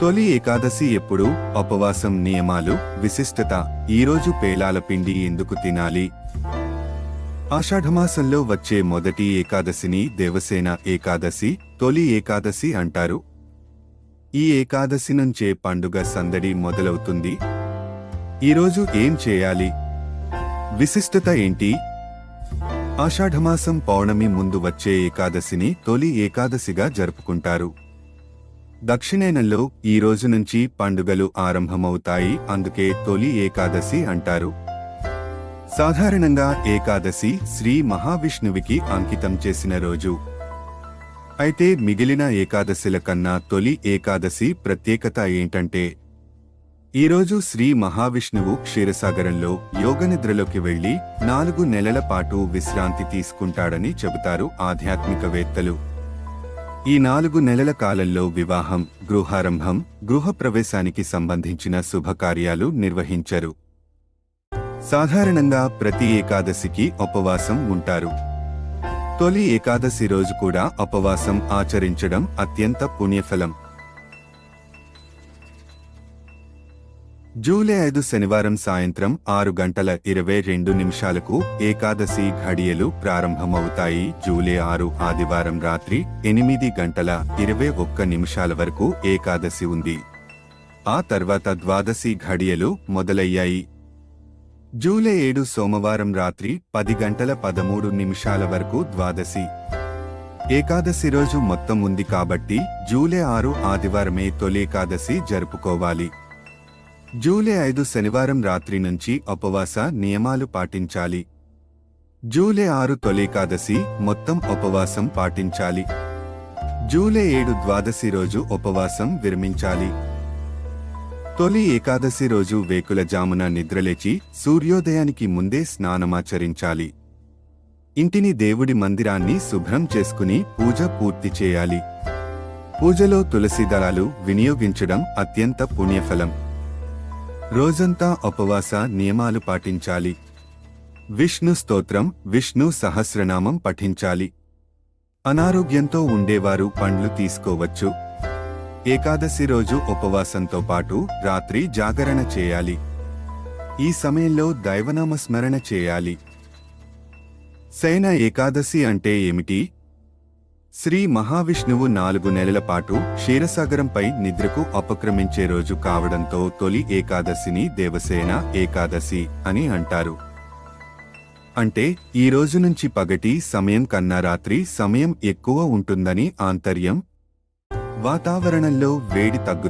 తొలి ఏకాదశి ఎప్పుడు? ఉపవాసం నియమాలు విశిష్టత. ఈరోజు పేలాల పిండి ఎందుకు తినాలి? ఆషాఢమాసంలో వచ్చే మొదటి ఏకాదశిని దేవసేన ఏకాదశి తొలి ఏకాదశి అంటారు. ఈ ఏకాదశి నుంచే పండుగ సందడి మొదలవుతుంది. ఈరోజు ఏం చేయాలి? విశిష్టత ఏంటి? ఆషాఢమాసం పౌర్ణమి ముందు వచ్చే ఏకాదశిని తొలి ఏకాదశిగా జరుపుకుంటారు. దక్షిణేనంలో ఈ రోజు నుంచి పండుగలు ఆరంభమవుతాయి అందుకే తొలి ఏకాదశి అంటారు. సాధారణంగా ఏకాదశి శ్రీ మహావిష్ణువికి అంకితం చేసిన రోజు. అయితే మిగిలిన ఏకాదశిల కన్నా తొలి ఏకాదశి ప్రత్యేకత ఏంటంటే ఈరోజు శ్రీ మహావిష్ణువు క్షీరసాగరంలో యోగనిద్రలోకి వెళ్ళి నాలుగు నెలల పాటు విశ్రాంతి తీసుకుంటాడని చెబుతారు ఆధ్యాత్మికవేత్తలు. ఈ నాలుగు నెలల కాలంలో వివాహం గృహారంభం గృహప్రవేశానికి సంబంధించిన శుభకార్యాలు నిర్వహించరు. సాధారణంగా ప్రతి ఏకాదశికి ఉపవాసం ఉంటారు. తొలి ఏకాదశి రోజు కూడా ఉపవాసం ఆచరించడం అత్యంత పుణ్యఫలం. జూలై ఐదు శనివారం సాయంత్రం ఆరు గంటల ఇరవై రెండు నిమిషాలకు ఏకాదశి ఘడియలు ప్రారంభమవుతాయి. జూలై ఆరు ఆదివారం రాత్రి ఎనిమిది గంటల ఇరవై ఒక్క నిమిషాల వరకు ఏకాదశి ఉంది. ఆ తర్వాత ద్వాదశి ఘడియలు మొదలయ్యాయి. జూలై ఏడు సోమవారం రాత్రి పది గంటల పదమూడు నిమిషాల వరకు ద్వాదశి. ఏకాదశి రోజు మొత్తం ఉంది కాబట్టి జూలై ఆరు ఆదివారమే తొలేకాదశి జరుపుకోవాలి. జూలై ఐదు శనివారం రాత్రి నుంచి ఉపవాస నియమాలు పాటించాలి. జూలై ఆరు తొలికాదశి మొత్తం ఉపవాసం పాటించాలి. జూలై ఏడు ద్వాదశి రోజు ఉపవాసం విరమించాలి. తొలి ఏకాదశి రోజు వేకుల జామున నిద్రలేచి సూర్యోదయానికి ముందే స్నానమాచరించాలి. ఇంటిని దేవుడి మందిరాన్ని శుభ్రం చేసుకుని పూజ పూర్తి చేయాలి. పూజలో తులసి దళాలు వినియోగించడం అత్యంత పుణ్యఫలం. రోజంతా ఉపవాస నియమాలు పాటించాలి. విష్ణు స్తోత్రం విష్ణు సహస్రనామం పఠించాలి. అనారోగ్యంతో ఉండేవారు పండ్లు తీసుకోవచ్చు. ఏకాదశి రోజు ఉపవాసంతో పాటు రాత్రి జాగరణ చేయాలి. ఈ సమయంలో దైవనామ స్మరణ చేయాలి. శయన ఏకాదశి అంటే ఏమిటి? శ్రీ మహావిష్ణువు నాలుగు నెలల పాటు క్షీరసాగరంపై నిద్రకు అపక్రమించే రోజు కావడంతో తొలి ఏకాదశిని దేవసేన ఏకాదశి అని అంటారు. అంటే ఈ రోజు నుంచి పగటి సమయం కన్నా రాత్రి సమయం ఎక్కువ ఉంటుందని ఆంతర్యం. వాతావరణంలో వేడి తగ్గుతుంది